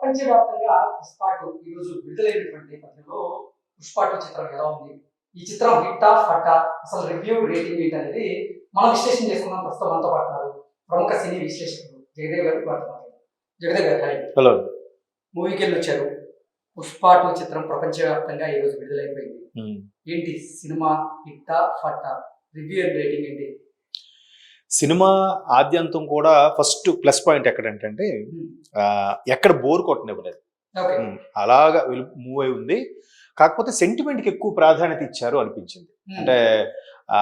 ప్రపంచవ్యాప్తంగా పుష్పాటు ఈరోజు విడుదలైనటువంటి నేపథ్యంలో పుష్పాటు చిత్రం ఎలా ఉంది? ఈ చిత్రం హిట్టా ఫట్టా అసలు రివ్యూ రేటింగ్ ఏంటి అనేది మనం విశ్లేషణ చేసుకున్నాం ప్రస్తుతం మనతో పాటు ఉన్నారు ప్రముఖ సినీ విశ్లేషకులు జగదేవ్ గారు మాట్లాడదాం. జగదేవ్ గారు హాయ్. హలో. మూవీకి వెళ్ళి వచ్చారు పుష్పాటు చిత్రం ప్రపంచవ్యాప్తంగా ఈరోజు విడుదలైపోయింది. ఏంటి? సినిమా హిట్టా ఫట్టా రివ్యూ అండ్ రేటింగ్ ఏంటి? సినిమా ఆద్యంతం కూడా ఫస్ట్ ప్లస్ పాయింట్ ఎక్కడంటే ఎక్కడ బోర్ కొట్టనివ్వలేదు. అలాగా మూవ్ అయి ఉంది. కాకపోతే సెంటిమెంట్కి ఎక్కువ ప్రాధాన్యత ఇచ్చారు అనిపించింది. అంటే ఆ,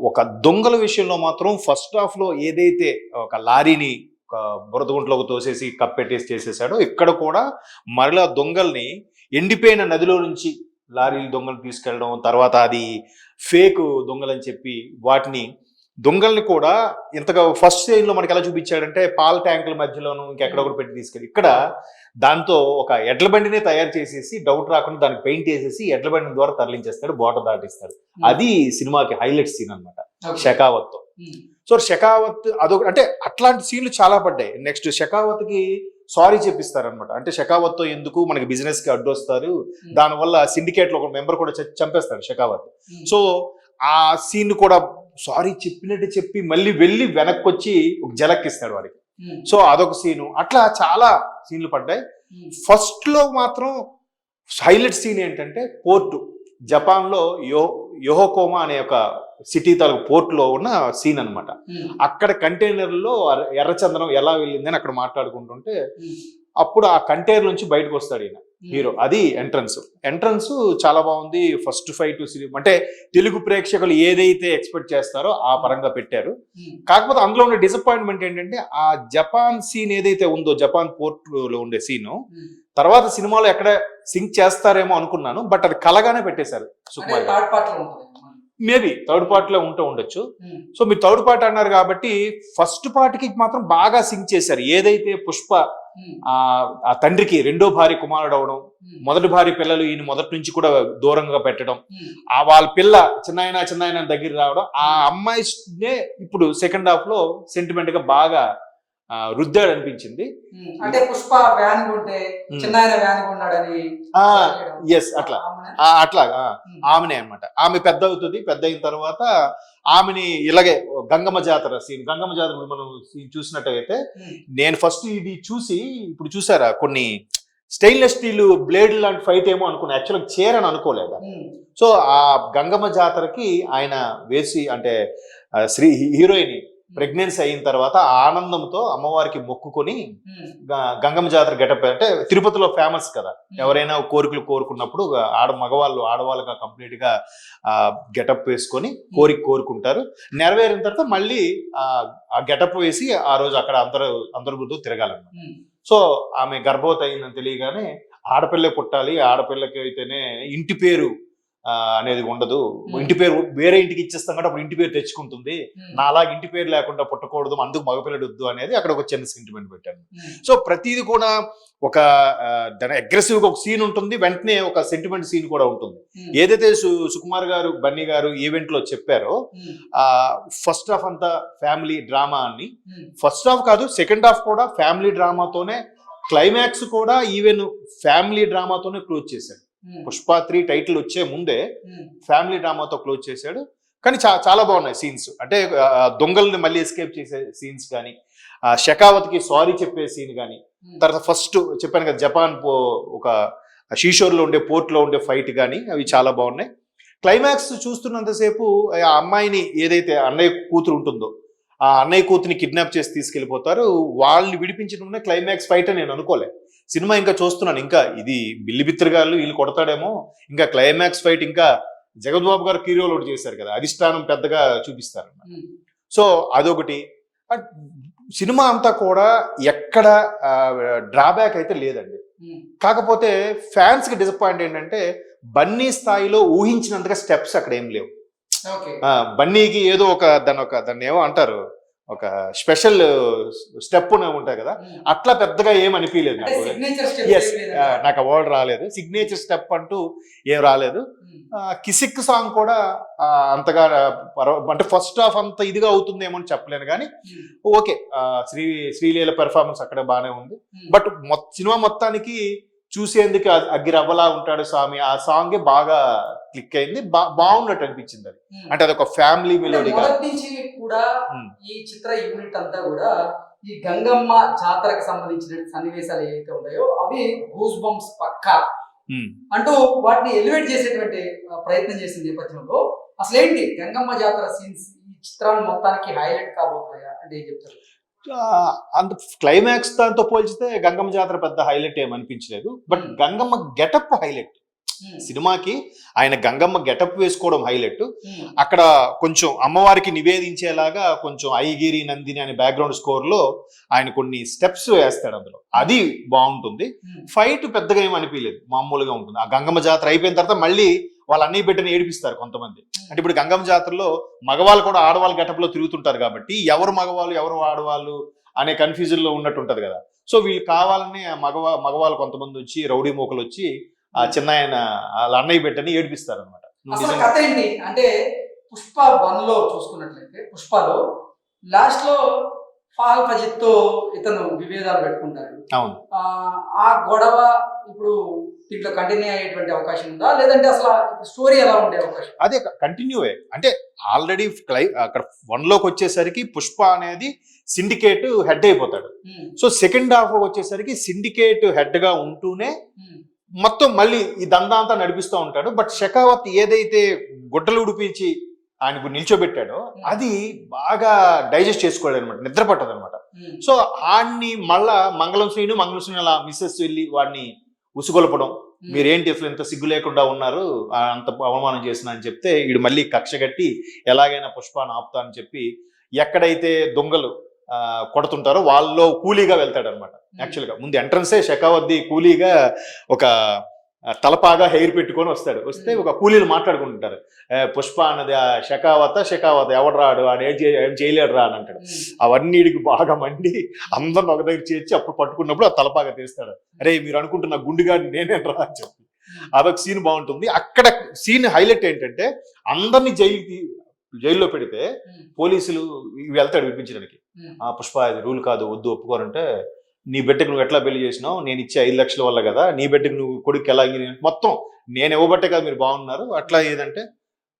ఒక దొంగల విషయంలో మాత్రం ఫస్ట్ హాఫ్లో ఏదైతే ఒక లారీని ఒక బురదగుంట్లోకి తోసేసి కప్పెట్టేసి చేసేసాడో ఇక్కడ కూడా మరలా దొంగల్ని ఎండిపోయిన నదిలో నుంచి లారీలు దొంగలు తీసుకెళ్ళడం తర్వాత అది ఫేక్ దొంగలని చెప్పి వాటిని దొంగల్ని కూడా ఇంతగా ఫస్ట్ సీన్లో మనకి ఎలా చూపించాడంటే పాల ట్యాంకుల మధ్యలోను ఇంకెక్కడ ఒకటి పెట్టి తీసుకెళ్ళి. ఇక్కడ దాంతో ఒక ఎడ్ల బండినే తయారు చేసేసి డౌట్ రాకుండా దానికి పెయింట్ వేసేసి ఎడ్ల బండి ద్వారా తరలించేస్తాడు బోట దాటిస్తాడు. అది సినిమాకి హైలైట్ సీన్ అనమాట okay. Shekhawat um. So Shekhawat అదొక అంటే అట్లాంటి సీన్లు చాలా పడ్డాయి. నెక్స్ట్ షెకావత్కి సారీ చెప్పిస్తారనమాట అంటే షెకావత్తో ఎందుకు మనకి బిజినెస్కి అడ్డు వస్తారు దానివల్ల సిండికేట్లో ఒక మెంబర్ కూడా చ- చంపేస్తాడు షెకావత్. సో ఆ సీన్ కూడా సారీ చెప్పినట్టు చెప్పి మళ్ళీ వెళ్ళి వెనక్కి వచ్చి ఒక జలక్కిస్తాడు వాడికి ఉమ్. సో అదొక సీను అట్లా చాలా సీన్లు పడ్డాయి ఉమ్. ఫస్ట్లో మాత్రం హైలైట్ సీన్ ఏంటంటే పోర్టు జపాన్లో యో యోహోకోమా అనే ఒక సిటీ తాలూకు పోర్ట్లో ఉన్న సీన్ అన్నమాట ఉమ్. అక్కడ కంటైనర్లో ఎర్రచందనం ఎలా వెళ్ళిందని అక్కడ మాట్లాడుకుంటుంటే. అప్పుడు ఆ కంటైనర్ నుంచి బయటకు వస్తాడు ఈయన హీరో. అది ఎంట్రన్స్. ఎంట్రన్స్ చాలా బాగుంది. ఫస్ట్ ఫైట్ సినిమా అంటే తెలుగు ప్రేక్షకులు ఏదైతే ఎక్స్పెక్ట్ చేస్తారో ఆ పరంగా పెట్టారు. ఉమ్. కాకపోతే అందులో ఉండే డిసప్పాయింట్మెంట్ ఏంటంటే ఆ జపాన్ సీన్ ఏదైతే ఉందో జపాన్ పోర్ట్లో ఉండే సీన్. తర్వాత సినిమాలో ఎక్కడ సింక్ చేస్తారేమో అనుకున్నాను బట్ అది కలగానే పెట్టేశారు సుకుమార్ గారు. థర్డ్ పార్ట్లో ఉంటుంది మేబీ థర్డ్ పార్ట్లో ఉంటూ ఉండొచ్చు. సో మీరు థర్డ్ పార్ట్ అన్నారు కాబట్టి ఫస్ట్ పార్ట్కి మాత్రం బాగా సింక్ చేశారు. ఏదైతే పుష్ప. ఆ ఆ తండ్రికి రెండో భార్య కుమారుడు అవడం. మొదటి భార్య పిల్లలు ఈయన మొదటి నుంచి కూడా దూరంగా పెట్టడం. ఆ వాళ్ళ పిల్ల చిన్నాయన చిన్నాయన దగ్గర రావడం ఆ అమ్మాయినే ఇప్పుడు సెకండ్ హాఫ్లో సెంటిమెంట్గా బాగా ఆ, రుద్దాడు అనిపించింది. అంటే పుష్ప వ్యాన్ ఉమ్. చిన్న వ్యాన్ చేయడం. ఎస్ అట్లా అట్లా. ఆమెనే అన్నమాట ఆమె పెద్ద అవుతుంది పెద్ద అయిన తర్వాత ఆమెని ఇలాగే గంగమ్మ జాతర సీన్ గంగమ్మ జాతర మనం scene చూసినట్టయితే. నేను ఫస్ట్ ఇది చూసి ఇప్పుడు చూసారా కొన్ని స్టెయిన్లెస్ స్టీల్ బ్లేడ్ లాంటి ఫైట్ ఏమో అనుకున్నా యాక్చువల్గా చేరని అనుకోలేదు. సో ఆ గంగమ్మ జాతరకి ఆయన వేసి అంటే శ్రీ హీరోయిన్ ప్రెగ్నెన్సీ అయిన తర్వాత ఆనందంతో అమ్మవారికి మొక్కుకొని. గ- గంగమ్మ జాతర గెటప్ అంటే తిరుపతిలో ఫేమస్ కదా. ఎవరైనా కోరికలు కోరుకున్నప్పుడు ఆడ మగవాళ్ళు ఆడవాళ్ళుగా కంప్లీట్గా ఆ గెటప్ వేసుకొని కోరిక కోరుకుంటారు. నెరవేరిన తర్వాత మళ్ళీ ఆ గెటప్ వేసి ఆ రోజు అక్కడ అందరూ అందరి తిరగాలన్నమాట. సో ఆమె గర్భవతి అయిందని తెలియగానే ఆడపిల్లే పుట్టాలి ఆడపిల్లకి అయితేనే ఇంటి పేరు అనేది ఉండదు ఇంటి పేరు వేరే ఇంటికి ఇచ్చేస్తాం కాబట్టి అప్పుడు ఇంటి పేరు తెచ్చుకుంటుంది. నా అలాగే ఇంటి పేరు లేకుండా పుట్టకూడదు అందుకు మగపిల్లడు వద్దు అనేది అక్కడ ఒక చిన్న సెంటిమెంట్ పెట్టాను. సో ప్రతిది కూడా ఒక దాని అగ్రెసివ్గా ఒక సీన్ ఉంటుంది వెంటనే ఒక సెంటిమెంట్ సీన్ కూడా ఉంటుంది. ఏదైతే సుకుమార్ గారు బన్నీ గారు ఈవెంట్లో చెప్పారో. ఆ ఫస్ట్ హాఫ్ అంతా ఫ్యామిలీ డ్రామా అని. ఫస్ట్ హాఫ్ కాదు సెకండ్ హాఫ్ కూడా ఫ్యామిలీ డ్రామాతోనే క్లైమాక్స్ కూడా ఈవెన్ ఫ్యామిలీ డ్రామాతోనే close um. Pushpa three title వచ్చే ముందే ఉమ్. ఫ్యామిలీ డ్రామాతో క్లోజ్ చేశాడు. కానీ చా చాలా బాగున్నాయి సీన్స్. అంటే దొంగల్ని మళ్ళీ ఎస్కేప్ చేసే సీన్స్ కానీ షెకావత్కి సారీ చెప్పే సీన్ కానీ ఉమ్. తర్వాత ఫస్ట్ చెప్పాను కదా జపాన్ పో- ఒక షీషోర్లో ఉండే పోర్ట్లో ఉండే ఫైట్ కానీ అవి చాలా బాగున్నాయి. క్లైమాక్స్ చూస్తున్నంతసేపు ఆ అమ్మాయిని ఏదైతే అన్నయ్య కూతురు ఉంటుందో ఆ అన్నయ్య కూతురిని కిడ్నాప్ చేసి తీసుకెళ్ళిపోతారు. వాళ్ళని విడిపించడం క్లైమాక్స్ ఫైట్ అని నేను అనుకోలే. సినిమా ఇంకా చూస్తున్నాను. ఇంకా ఇది బిల్లి బిత్రగాళ్ళు వీళ్ళు కొడతాడేమో. ఇంకా క్లైమాక్స్ ఫైట్ ఇంకా జగద్బాబు గారు హీరోలు ఒకటి చేశారు కదా అధిష్టానం పెద్దగా చూపిస్తారు. సో అదొకటి. బట్ సినిమా అంతా కూడా ఎక్కడ డ్రాబ్యాక్ అయితే లేదండి. కాకపోతే ఫ్యాన్స్కి డిసప్పాయింట్ ఏంటంటే బన్నీ స్థాయిలో ఊహించినంతగా స్టెప్స్ అక్కడ ఏం లేవు. బన్నీకి ఏదో ఒక దాని ఒక దాన్ని ఏమో అంటారు. ఒక స్పెషల్ స్టెప్ ఉంటాయి కదా. అట్లా పెద్దగా ఏం అనిపించలేదు నాకు. ఎస్ నాకు అవార్డు రాలేదు. సిగ్నేచర్ స్టెప్ అంటూ ఏం రాలేదు. కిసిక్ సాంగ్ కూడా అంతగా పర్వ- అంటే ఫస్ట్ హాఫ్ అంత ఇదిగా అవుతుందేమో అని చెప్పలేను కానీ ఓకే. శ్రీ శ్రీలీల పెర్ఫార్మెన్స్ అక్కడ బాగానే ఉంది. బట్ సినిమా మొత్తానికి చూసేందుకు అగ్గిరవ్వలా ఉంటాడు స్వామి. ఆ సాంగ్ బాగా క్లిక్ అయింది. బాగున్నట్టు అనిపించింది అది. అంటే అదొక ఫ్యామిలీ కూడా. ఈ చిత్ర యూనిట్ అంతా కూడా ఈ గంగమ్మ జాతరకు సంబంధించిన సన్నివేశాలు ఏవైతే ఉన్నాయో అవి గూస్ బంప్స్ పక్కా అంటూ వాటిని ఎలివేట్ చేసేటువంటి ప్రయత్నం చేసిన నేపథ్యంలో అసలు ఏంటి గంగమ్మ జాతర సీన్స్ ఈ చిత్రాన్ని మొత్తానికి హైలైట్ కాబోతున్నాయా అంటే ఏం చెప్తారు? అంత క్లైమాక్స్ దాంతో పోల్చితే గంగమ్మ జాతర పెద్ద హైలైట్ ఏం అనిపించలేదు. But Hmm. Gangamma getup highlight um, సినిమాకి ఆయన గంగమ్మ గెటప్ వేసుకోవడం హైలైట్ ఉమ్, అక్కడ కొంచెం అమ్మవారికి నివేదించేలాగా కొంచెం ఐగిరి నందిని అనే బ్యాక్గ్రౌండ్ స్కోర్లో ఆయన కొన్ని స్టెప్స్ వేస్తాడు అందులో. అది బాగుంటుంది. ఫైట్ పెద్దగా ఏం అనిపించలేదు. మామూలుగా ఉంటుంది. ఆ గంగమ్మ జాతర అయిపోయిన తర్వాత మళ్ళీ వాళ్ళ అన్నయ్య బిడ్డని ఏడిపిస్తారు కొంతమంది. అంటే ఇప్పుడు గంగమ్మ జాతరలో మగవాళ్ళు కూడా ఆడవాళ్ళ గెటప్లో తిరుగుతుంటారు కాబట్టి ఎవరు మగవాళ్ళు ఎవరు ఆడవాళ్ళు అనే కన్ఫ్యూజన్లో ఉన్నట్టు ఉంటది కదా. సో వీళ్ళు కావాలని మగవా మగవాళ్ళు కొంతమంది వచ్చి రౌడీ మూకలు వచ్చి ఆ చిన్న ఆయన వాళ్ళ అన్నయ్య బిడ్డని ఏడిపిస్తారు అనమాట అసలు కథ ఏంటి? అంటే పుష్ప వన్లో చూసుకున్నట్లయితే పుష్పలో లాస్ట్లో ఫాల్ ఫజిత్తో ఇతను విభేదాలు పెట్టుకుంటారు అవును. ఆ గొడవ ఇప్పుడు దీంట్లో కంటిన్యూ అయ్యేటువంటి అవకాశం ఉందా? లేదంటే అసలు స్టోరీ ఎలా ఉండే అవకాశం? అదే కంటిన్యూ అంటే ఆల్రెడీ క్లై అక్కడ వన్లోకి వచ్చేసరికి పుష్ప అనేది సిండికేట్ హెడ్ అయిపోతాడు. సో సెకండ్ హాఫ్ వచ్చేసరికి సిండికేట్ హెడ్గా ఉంటూనే ఉమ్, మొత్తం మళ్ళీ ఈ దందా అంతా నడిపిస్తూ ఉంటాడు. బట్ షెకావత్ ఏదైతే గుడ్డలు ఉడిపించి ఆయన నిల్చోబెట్టాడో అది బాగా డైజెస్ట్ చేసుకోలేడు అనమాట నిద్ర పట్టదు అనమాట సో ఆడిని మళ్ళా మంగళం శ్రీను మంగళం శ్రీను అలా మిస్సెస్ వెళ్ళి వాడిని ఉసుగొలపడం. మీరేంటి అసలు ఇంత సిగ్గు లేకుండా ఉన్నారు? అంత అవమానం చేసిన అని చెప్తే వీడు మళ్ళీ కక్ష కట్టి ఎలాగైనా పుష్పాన్ని ఆపుతా అని చెప్పి ఎక్కడైతే దొంగలు ఆ, కొడుతుంటారో వాళ్ళలో కూలీగా వెళ్తాడు అనమాట యాక్చువల్గా ముందు ఎంట్రన్సే షెకావద్ది కూలీగా ఒక తలపాగా హెయిర్ పెట్టుకొని వస్తాడు. వస్తే ఒక కూలీలు మాట్లాడుకుంటుంటారు. "ఏ, పుష్ప అన్నది ఆ షెకావత షెకావత ఎవడు రాడు? ఆడు ఏం చేయ- ఏం చేయలేడు రా అని అంటాడు. ఉమ్, అవన్నీ వీడికి బాగా మండి అందరిని ఒక దగ్గర చేర్చి అప్పుడు పట్టుకున్నప్పుడు ఆ తలపాగా తీస్తాడు. అరే మీరు అనుకుంటున్న గుండుగాడిని నేనే రా అని చెప్పి. అదొక సీన్ బాగుంటుంది. అక్కడ సీన్ హైలైట్ ఏంటంటే అందరినీ జైలుకి జైల్లో పెడితే పోలీసులు వెళ్తాడు వినిపించడానికి. ఆ పుష్ప ఇది రూల్ కాదు వద్దు ఒప్పుకోరంటే నీ బిడ్డకు నువ్వు ఎట్లా పెళ్ళి చేసినావు? నేను ఇచ్చే ఐదు లక్షల వల్ల కదా. నీ బిడ్డకు నువ్వు కొడుకు ఎలా? మొత్తం నేను ఇవ్వబట్టే కదా మీరు బాగున్నారు. అట్లా ఏదంటే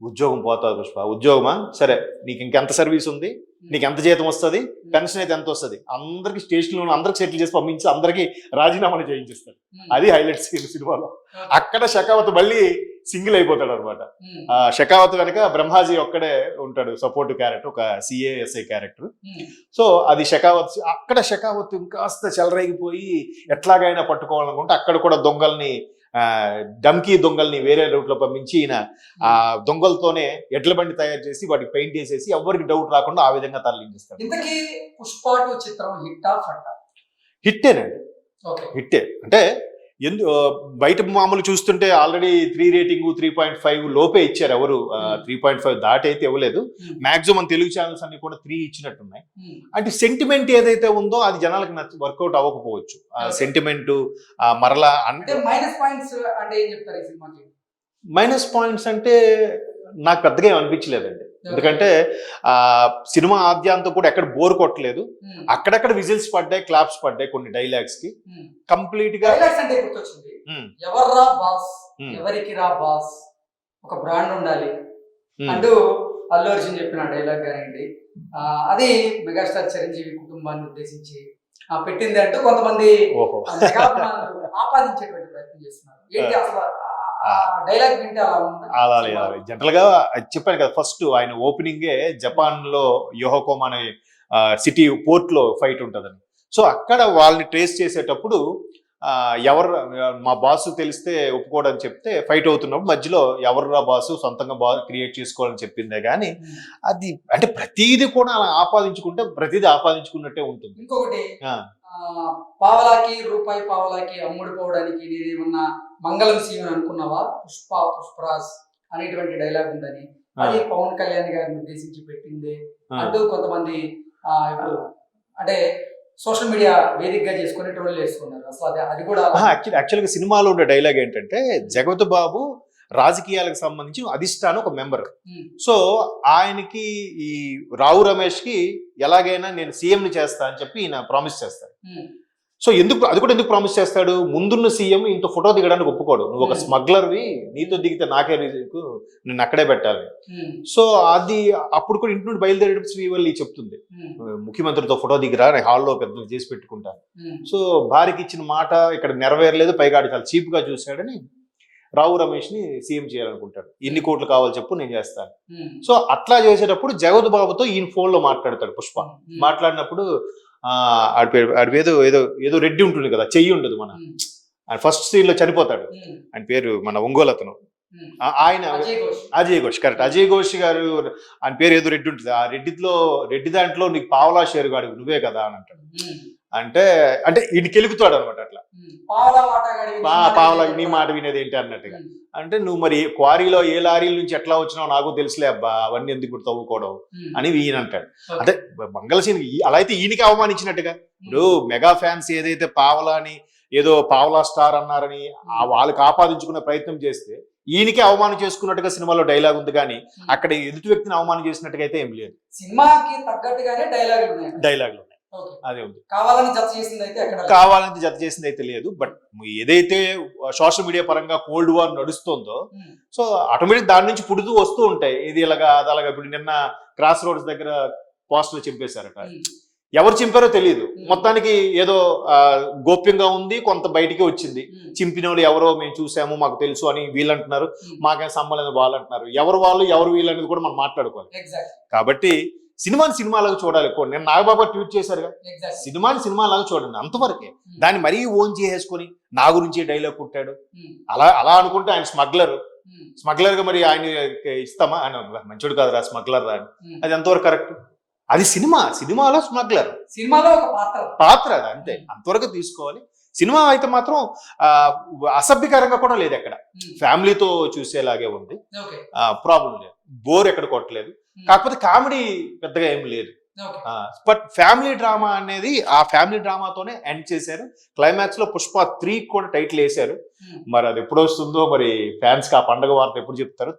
ఉద్యోగం పోతుంది పుష్ప. ఉద్యోగమా? సరే నీకు ఇంకెంత సర్వీస్ ఉంది? నీకు ఎంత జీతం వస్తుంది? పెన్షన్ అయితే ఎంత వస్తుంది? అందరికి స్టేషన్లో ఉన్న అందరికి సెటిల్ చేసి పంపించి అందరికి రాజీనామాలు చేయించేస్తాడు ఉమ్, అది హైలైట్ సీన్ సినిమాలో. అక్కడ షకావత్ మళ్ళీ సింగిల్ అయిపోతాడు అనమాట షకావత్ వెనక బ్రహ్మాజీ ఒక్కడే ఉంటాడు సపోర్ట్ క్యారెక్టర్ ఒక సిఏఎస్ఐ క్యారెక్టర్. సో అది షకావత్ అక్కడ షకావత్ ఇంకాస్త చెలరేగిపోయి ఎట్లాగైనా పట్టుకోవాలనుకుంటే అక్కడ కూడా దొంగల్ని ఆ, డమ్కీ దొంగల్ని వేరే రూట్లో పంపించి ఈయన ఆ దొంగలతోనే ఎడ్ల బండి తయారు చేసి వాటికి పెయింట్ చేసేసి ఎవరికి డౌట్ రాకుండా ఆ విధంగా తరలించేస్తాడు. ఇంతకీ చిత్రం హిట్టా ఫట్టా హిట్టేనండి. హిట్టే. అంటే ఎందు బయట మామూలు చూస్తుంటే already three rating three point five లోపే ఇచ్చారు ఎవరు. త్రీ పాయింట్ ఫైవ్ దాటి అయితే ఇవ్వలేదు. ఉమ్, మాక్సిమం తెలుగు ఛానల్స్ అన్ని కూడా త్రీ ఇచ్చినట్టున్నాయి. ఉమ్, అంటే సెంటిమెంట్ ఏదైతే ఉందో అది జనాలకు నచ్చ వర్కౌట్ అవ్వకపోవచ్చు. సెంటిమెంట్ మరలా అంటే మైనస్ పాయింట్స్ అంటే ఏం చెప్తారు మైనస్ పాయింట్స్ అంటే నాకు పెద్దగా ఏం అనిపించలేదండి. ఎందుకంటే ఆ సినిమా ఆద్యాంతం కూడా ఎక్కడ బోర్ కొట్టలేదు. ఉమ్, అక్కడక్కడ విజిల్స్ పడ్డాయి క్లాప్స్ పడ్డాయి కొన్ని డైలాగ్స్కి. ఉమ్. కంప్లీట్గా ఉమ్, ఎవర్రా బాస్? ఎవరికి రా బాస్? ఒక బ్రాండ్ ఉండాలి. అంటూ అల్లు అర్జున్ చెప్పిన డైలాగ్ కానివ్వండి. అది మెగాస్టార్ చిరంజీవి కుటుంబాన్ని ఉద్దేశించి ఆ, పెట్టింది అంటూ కొంతమంది ఆపాదించేటువంటి ప్రయత్నం చేస్తున్నారు. ఏంటి అసలు డైలాగ్ వింటే అలా ఉందా అలా లేదు అలా. జనరల్గా అది చెప్పాను కదా ఫస్ట్ ఆయన ఓపెనింగే జపాన్లో యోహోకోమ్ అనే సిటీ పోర్ట్లో ఫైట్ ఉంటుందని. సో అక్కడ వాళ్ళని ట్రేస్ చేసేటప్పుడు ఎవరు మా బాస్ తెలిస్తే ఒప్పుకోవడం చెప్తే ఫైట్ అవుతున్నప్పుడు మధ్యలో ఎవర్రా బాసు సొంతంగా బా క్రియేట్ చేసుకోవాలని చెప్పిందే కానీ. అది అంటే ప్రతిదీ కూడా అలా ఆపాదించుకుంటే ప్రతిదీ ఆపాదించుకున్నట్టే ఉంటుంది. ఇంకొకటి పావలాకి రూపాయి పావలాకి అమ్ముడు పోవడానికి నేనేమన్నా మంగళం సీమని అనుకున్నావా? పుష్ప పుష్పరాజ్ అనేటువంటి డైలాగ్ ఉందని. అది పవన్ కళ్యాణ్ గారిని ఉద్దేశించి పెట్టింది. అంటూ కొంతమంది ఇప్పుడు అంటే సోషల్ మీడియా వేదికగా చేసుకుని ట్రోల్ చేసుకున్నారు అసలు అది అది కూడా యాక్చువల్ యాక్చువల్గా సినిమాలో ఉండే డైలాగ్ ఏంటంటే జగత్ బాబు రాజకీయాలకు సంబంధించి అధిష్టానం ఒక మెంబర్ సో ఆయనకి ఈ రావు రమేష్కి ఎలాగైనా నేను సీఎం ని చేస్తా అని చెప్పి ఈయన ప్రామిస్ చేస్తాడు ఉమ్, సో ఎందుకు అది కూడా ఎందుకు ప్రామిస్ చేస్తాడు? ముందున్న సీఎం ఇంత ఫోటో దిగడానికి ఒప్పుకోడు. నువ్వు ఒక Hmm. స్మగ్లర్వి నీతో దిగితే నాకే రిజకు నేను అక్కడే పెట్టాలి. ఉమ్, సో అది అప్పుడు కూడా ఇంటి నుండి బయలుదేరేటప్పుడు శ్రీవల్లి చెప్తుంది. ఉమ్, ముఖ్యమంత్రితో ఫోటో దిగిరా నేను హాల్లో పెద్ద చేసి పెట్టుకుంటాను సో భార్యకి ఇచ్చిన మాట ఇక్కడ నెరవేరలేదు పైగా చాలా చీప్గా చూశాడని రావు రమేష్ని సీఎం చేయాలనుకుంటాడు. ఎన్ని కోట్లు కావాలి చెప్పు నేను చేస్తాను సో అట్లా చేసేటప్పుడు జగత్ బాబుతో ఈయన ఫోన్లో మాట్లాడతాడు పుష్ప. మాట్లాడినప్పుడు ఆడి పేరు ఆడి ఏదో ఏదో ఏదో రెడ్డి ఉంటుంది కదా చెయ్యి ఉండదు మన. ఆయన ఫస్ట్ సీన్లో చనిపోతాడు. ఆయన పేరు మన ఒంగోలు అతను. ఆయన అజయ్ ఘోష్. కరెక్ట్ అజయ్ ఘోష్ గారు ఆయన పేరు ఏదో రెడ్డి ఉంటుంది. ఆ రెడ్డిలో రెడ్డి దాంట్లో నీకు పావలా షేరు గాడు నువ్వే కదా అని అంటాడు. అంటే అంటే ఈయన కెలుగుతాడు అనమాట అట్లా. పావలా నీ మాట పావలా వినేది నీ మాట వినేది ఏంటి అన్నట్టుగా. అంటే నువ్వు మరి క్వారీలో ఏ లారీల నుంచి ఎట్లా వచ్చినావు నాకు తెలుసులే అబ్బా అవన్నీ ఎందుకు ఇప్పుడు తవ్వుకోవడం అని ఈయన అంటాడు. అంటే మంగళసీన్ అలా అయితే ఈయనకి అవమానించినట్టుగా. ఇప్పుడు మెగా ఫ్యాన్స్ ఏదైతే పావలా అని ఏదో పావలా స్టార్ అన్నారని ఆ వాళ్ళకి ఆపాదించుకునే ప్రయత్నం చేస్తే ఈయనకే అవమానం చేసుకున్నట్టుగా సినిమాలో డైలాగ్ ఉంది కానీ. అక్కడ ఎదుటి వ్యక్తిని అవమానం చేసినట్టుగా అయితే ఏం లేదు. సినిమాకి తగ్గట్టుగానే డైలాగులు ఉన్నాయి. డైలాగులు ఉన్నాయి. అదే ఉంది. కావాలని జత చేసింది అయితే కావాలని జత చేసింది అయితే లేదు బట్ ఏదైతే సోషల్ మీడియా పరంగా కోల్డ్ వార్ నడుస్తుందో సో ఆటోమేటిక్ దాని నుంచి పుడుతూ వస్తూ ఉంటాయి. ఇది ఇలాగా అది అలాగా ఇప్పుడు నిన్న క్రాస్ రోడ్స్ దగ్గర పోస్టులు చింపేశారట. ఎవరు చింపారో తెలియదు. మొత్తానికి ఏదో గోప్యంగా ఉంది కొంత బయటికి వచ్చింది. చింపిన వాళ్ళు ఎవరో మేము చూసాము మాకు తెలుసు అని వీళ్ళు అంటున్నారు. మాకేం సంబంధం వాళ్ళు అంటున్నారు ఎవరు వాళ్ళు ఎవరు వీళ్ళు అనేది కూడా మనం మాట్లాడుకోవాలి. కాబట్టి సినిమాని సినిమాలాగా చూడాలి ఎక్కువ నేను నాగబాబు ట్వీట్ చేశారుగా. సినిమాని సినిమాలాగా చూడండి అంతవరకే. ఉమ్, దాన్ని మరీ ఓన్ చేసేసుకొని నా గురించి డైలాగ్ కుట్టాడు. ఉమ్, అలా అలా అనుకుంటే ఆయన స్మగ్లర్. ఉమ్, స్మగ్లర్గా మరి ఆయన ఇస్తామా? ఆయన మంచోడు కాదురా స్మగ్లర్ రా. అది ఎంతవరకు కరెక్ట్? అది సినిమా సినిమాలో స్మగ్లర్. సినిమాలో ఒక పాత్ర. పాత్ర అది అంతే. అంతవరకు తీసుకోవాలి. సినిమా అయితే మాత్రం ఆ, అసభ్యకరంగా కూడా లేదు ఎక్కడ. ఉమ్, ఫ్యామిలీతో చూసేలాగే ఉంది. ప్రాబ్లం లేదు. బోర్ ఎక్కడ కొట్టలేదు. కాకపోతే కామెడీ పెద్దగా ఏం లేదు. బట్ ఫ్యామిలీ డ్రామా అనేది ఆ ఫ్యామిలీ డ్రామాతోనే ఎండ్ చేశారు. క్లైమాక్స్లో పుష్ప త్రీ కూడా టైటిల్ వేశారు. ఉమ్. మరి అది ఎప్పుడు వస్తుందో మరి ఫ్యాన్స్కి ఆ పండగ వార్త ఎప్పుడు చెప్తారో తెలియదు